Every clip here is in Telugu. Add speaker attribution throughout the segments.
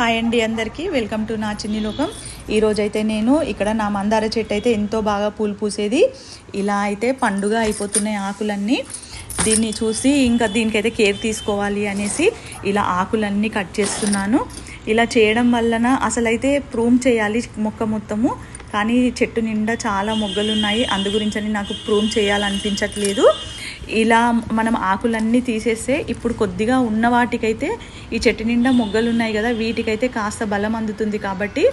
Speaker 1: హాయ్ అండి అందరికీ. వెల్కమ్ టు నా చిన్ని లోకం. ఈరోజైతే నేను ఇక్కడ నా మందార చెట్టు అయితే ఎంతో బాగా పూలు పూసేది. ఇలా అయితే పండుగ అయిపోతున్నాయి ఆకులన్నీ. దీన్ని చూసి ఇంకా దీనికైతే కేర్ తీసుకోవాలి అనేసి ఇలా ఆకులన్నీ కట్ చేస్తున్నాను. ఇలా చేయడం వలన అసలైతే ప్రూమ్ చేయాలి మొక్క మొత్తము. కానీ చెట్టు నిండా చాలా మొగ్గలు ఉన్నాయి అందు గురించి నాకు ప్రూమ్ చేయాలనిపించట్లేదు. ఇలా మనం ఆకులన్నీ తీసేస్తే ఇప్పుడు కొద్దిగా ఉన్న వాటికైతే ఈ చెట్టు నిండా మొగ్గలు ఉన్నాయి కదా వీటికైతే కాస్త బలం అందుతుంది కాబట్టి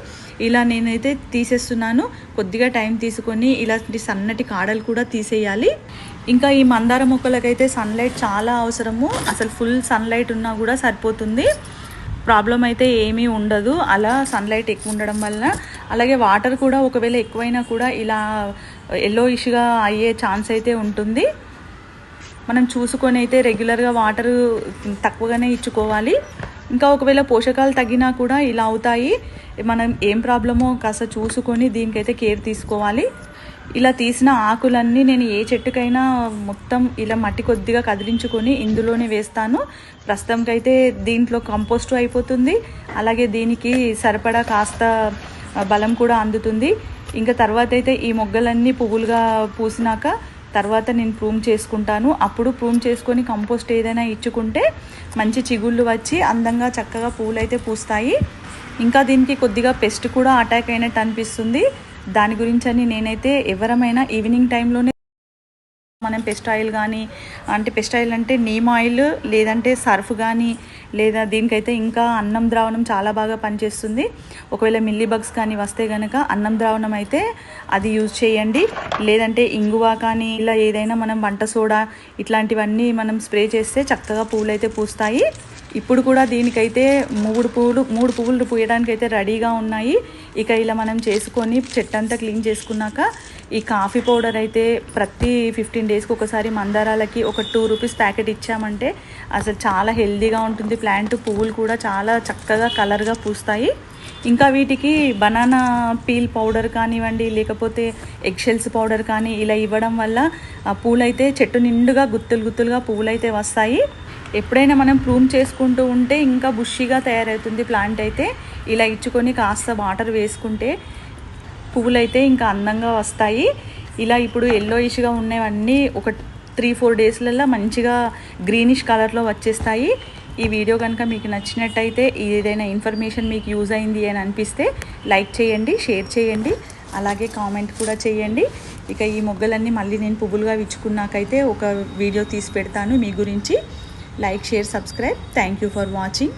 Speaker 1: ఇలా నేనైతే తీసేస్తున్నాను. కొద్దిగా టైం తీసుకొని ఇలాంటి సన్నటి కాడలు కూడా తీసేయాలి. ఇంకా ఈ మందార మొక్కలకైతే సన్లైట్ చాలా అవసరము. అసలు ఫుల్ సన్లైట్ ఉన్నా కూడా సరిపోతుంది. ప్రాబ్లం అయితే ఏమీ ఉండదు. అలా సన్లైట్ ఎక్కువ ఉండడం వల్ల అలాగే వాటర్ కూడా ఒకవేళ ఎక్కువైనా కూడా ఇలా ఎల్లో ఇష్గా అయ్యే ఛాన్స్ అయితే ఉంటుంది. మనం చూసుకొని అయితే రెగ్యులర్గా వాటర్ తక్కువగానే ఇచ్చుకోవాలి. ఇంకా ఒకవేళ పోషకాలు తగ్గినా కూడా ఇలా అవుతాయి. మనం ఏం ప్రాబ్లమో కాస్త చూసుకొని దీనికైతే కేర్ తీసుకోవాలి. ఇలా తీసిన ఆకులన్నీ నేను ఏ చెట్టుకైనా మొత్తం ఇలా మట్టి కొద్దిగా కదిలించుకొని ఇందులోనే వేస్తాను. ప్రస్తుతంకైతే దీంట్లో కంపోస్ట్ అయిపోతుంది. అలాగే దీనికి సరిపడా కాస్త బలం కూడా అందుతుంది. ఇంకా తర్వాత అయితే ఈ మొగ్గలన్నీ పువ్వులుగా పూసినాక తర్వాత నేను ప్రూమ్ చేసుకుంటాను. అప్పుడు ప్రూమ్ చేసుకొని కంపోస్ట్ ఏదైనా ఇచ్చుకుంటే మంచి చిగుళ్ళు వచ్చి అందంగా చక్కగా పూలు అయితే పూస్తాయి. ఇంకా దీనికి కొద్దిగా పెస్ట్ కూడా అటాక్ అయినట్టు అనిపిస్తుంది. దాని గురించి అని నేనైతే ఎవరమైనా ఈవినింగ్ టైంలోనే మనం పెస్ట్ ఆయిల్ కానీ అంటే పెస్ట్ ఆయిల్ అంటే నీమ్ ఆయిల్ లేదంటే సర్ఫ్ కానీ లేదా దీనికైతే ఇంకా అన్నం ద్రావణం చాలా బాగా పనిచేస్తుంది. ఒకవేళ మిల్లీ బగ్స్ కానీ వస్తే కనుక అన్నం ద్రావణం అయితే అది యూజ్ చేయండి. లేదంటే ఇంగువ కానీ ఇలా ఏదైనా మనం వంట సోడా ఇట్లాంటివన్నీ మనం స్ప్రే చేస్తే చక్కగా పూలు అయితే పూస్తాయి. ఇప్పుడు కూడా దీనికైతే మూడు పువ్వులు మూడు పువ్వులు పూయడానికి అయితే రెడీగా ఉన్నాయి. ఇక ఇలా మనం చేసుకొని చెట్టంతా క్లీన్ చేసుకున్నాక ఈ కాఫీ పౌడర్ అయితే ప్రతి ఫిఫ్టీన్ డేస్కి ఒకసారి మందారాలకి ఒక టూ రూపీస్ ప్యాకెట్ ఇచ్చామంటే అసలు చాలా హెల్దీగా ఉంటుంది. ప్లాంట్ పువ్వులు కూడా చాలా చక్కగా కలర్గా పూస్తాయి. ఇంకా వీటికి బనానా పీల్ పౌడర్ కానివ్వండి లేకపోతే ఎగ్షెల్స్ పౌడర్ కానీ ఇలా ఇవ్వడం వల్ల పూలైతే చెట్టు నిండుగా గుత్తులు గుత్తులుగా పువ్వులైతే వస్తాయి. ఎప్పుడైనా మనం ప్రూమ్ చేసుకుంటూ ఉంటే ఇంకా బుషిగా తయారవుతుంది ప్లాంట్ అయితే. ఇలా ఇచ్చుకొని కాస్త వాటర్ వేసుకుంటే పువ్వులైతే ఇంకా అందంగా వస్తాయి. ఇలా ఇప్పుడు ఎల్లోయిష్గా ఉన్నవన్నీ ఒక త్రీ ఫోర్ డేస్లలో మంచిగా గ్రీనిష్ కలర్లో వచ్చేస్తాయి. ఈ వీడియో కనుక మీకు నచ్చినట్టయితే ఏదైనా ఇన్ఫర్మేషన్ మీకు యూజ్ అయింది అని అనిపిస్తే లైక్ చేయండి షేర్ చేయండి అలాగే కామెంట్ కూడా చేయండి. ఇక ఈ మొగ్గలన్నీ మళ్ళీ నేను పువ్వులుగా విచ్చుకున్నాకైతే ఒక వీడియో తీసి పెడతాను మీ గురించి. Like share subscribe. Thank you for watching